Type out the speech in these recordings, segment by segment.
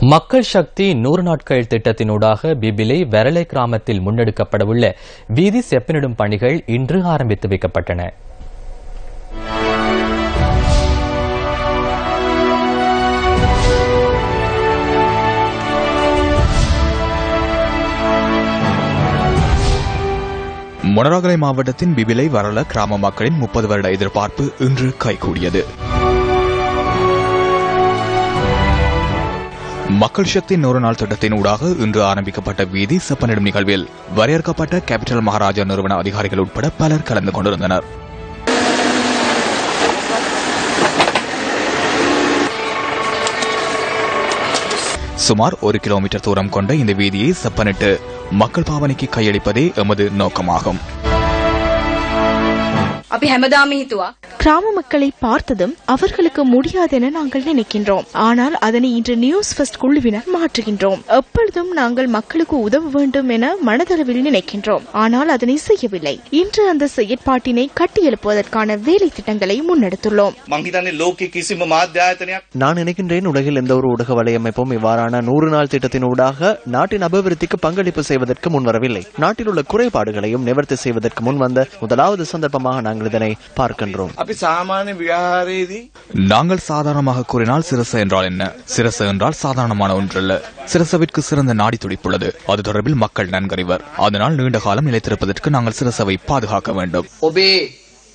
மக்கள் சக்தி நூறு நாட்கள் திட்டத்தினூடாக பிபிலை வெரலை கிராமத்தில் முன்னெடுக்கப்படவுள்ள வீதி செப்பனிடும் பணிகள் இன்று ஆரம்பித்து வைக்கப்பட்டன. மொனராகலை மாவட்டத்தின் பிபிலை வரல கிராம மக்களின் முப்பது வருட எதிர்பார்ப்பு இன்று கைகூடியது. மக்கள் சக்தி நூறு நாள் திட்டத்தின் ஊடாக இன்று ஆரம்பிக்கப்பட்ட வீதி செப்பனிடும் நிகழ்வில் வரையறுக்கப்பட்ட கேபிட்டல் மகாராஜா நிறுவன அதிகாரிகள் உட்பட பலர் கலந்து கொண்டிருந்தனர் சுமார் ஒரு கிலோமீட்டர் தூரம் கொண்ட இந்த வீதியை செப்பனிட்டு மக்கள் பாவனைக்கு கையளிப்பதே எமது நோக்கமாகும் අපි හැමදාම හිතුවා கிராம மக்களை பார்த்ததும் அவர்களுக்கு முடியாதென நாங்கள் நினைக்கின்றோம். ஆனால் அதனை இன்று நியூஸ் ஃபர்ஸ்ட் குழுவினர் மாற்றுகின்றோம். எப்பொழுதும் நாங்கள் மக்களுக்கு உதவ வேண்டும் என மனதளவில் நினைக்கின்றோம். ஆனால் அதனை செய்யவில்லை. இன்று அந்த செயற்பாட்டினை கட்டியெழுப்புவதற்கான வேலை திட்டங்களை முன்னெடுத்துள்ளோம். நான் நினைக்கின்றேன் உலகில் எந்த ஒரு ஊடக வலையமைப்பும் இவ்வாறான நூறு நாள் திட்டத்தினூடாக நாட்டின் அபிவிருத்திக்கு பங்களிப்பு செய்வதற்கு முன்வரவில்லை. நாட்டில் உள்ள குறைபாடுகளையும் நிவர்த்தி செய்வதற்கு முன் வந்த முதலாவது சந்தர்ப்பமாக நாங்கள் இதனை பார்க்கின்றோம். අපි සාමාන්‍ය විහාරයේදී நாங்கள் சாதாரணமாக கூறினால் சிரச என்றால் என்ன சிரச என்றால் சாதாரணமான ஒன்றல்ல சிரசவிற்கு சிறந்த நாடி துடிப்புள்ளது அது தொடர்பில் மக்கள் நன்கறிவர் அதனால் நீண்ட காலம் நிலைத்திருப்பதற்கு நாங்கள் சிரசவை பாதுகாக்க வேண்டும் ඔබේ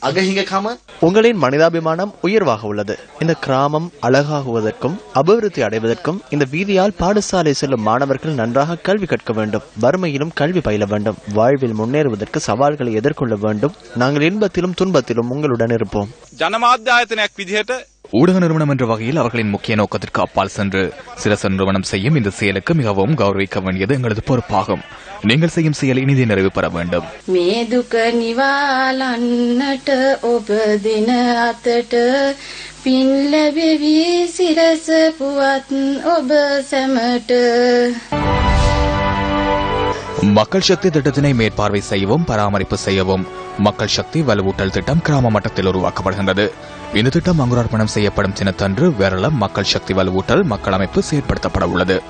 அகஹிங்ககாம உங்களின் மனிதாபிமானம் உயர்வாக உள்ளது. இந்த கிராமம் அழகாகுவதற்கும் அபிவிருத்தி அடைவதற்கும் இந்த வீதியால் பாடசாலை செல்லும் மாணவர்கள் நன்றாக கல்வி கற்க வேண்டும் வறுமையிலும் கல்வி பயில வேண்டும் வாழ்வில் முன்னேறுவதற்கு சவால்களை எதிர்கொள்ள வேண்டும். நாங்கள் இன்பத்திலும் துன்பத்திலும் உங்களுடன் இருப்போம். ஜனமாத்தியாயத்தின விதியேட்ட ஊடக நிறுவனம் என்ற வகையில் அவர்களின் முக்கிய நோக்கத்திற்கு அப்பால் சென்று சிரச நிறுவனம் செய்யும் இந்த செயலுக்கு மிகவும் கௌரவிக்க வேண்டியது எங்களது பொறுப்பாகும் நீங்கள் செய்யும் செயல் இனிதே நிறைவு பெற வேண்டும் මේ දුක නිවාලන්නට ඔබ දෙන අතට පින් ලැබෙවි සිරස පුවත් ඔබ සැමට மக்கள் சக்தி திட்டத்தினை மேற்பார்வை செய்யவும் பராமரிப்பு செய்யவும் மக்கள் சக்தி வலுவூட்டல் திட்டம் கிராம மட்டத்தில் உருவாக்கப்படுகின்றது. இந்த திட்டம் அங்குரார்ப்பணம் செய்யப்படும் தினத்தன்று வேரளம் மக்கள் சக்தி வலுவூட்டல் மக்கள் அமைப்பு செயற்படுத்தப்பட உள்ளது.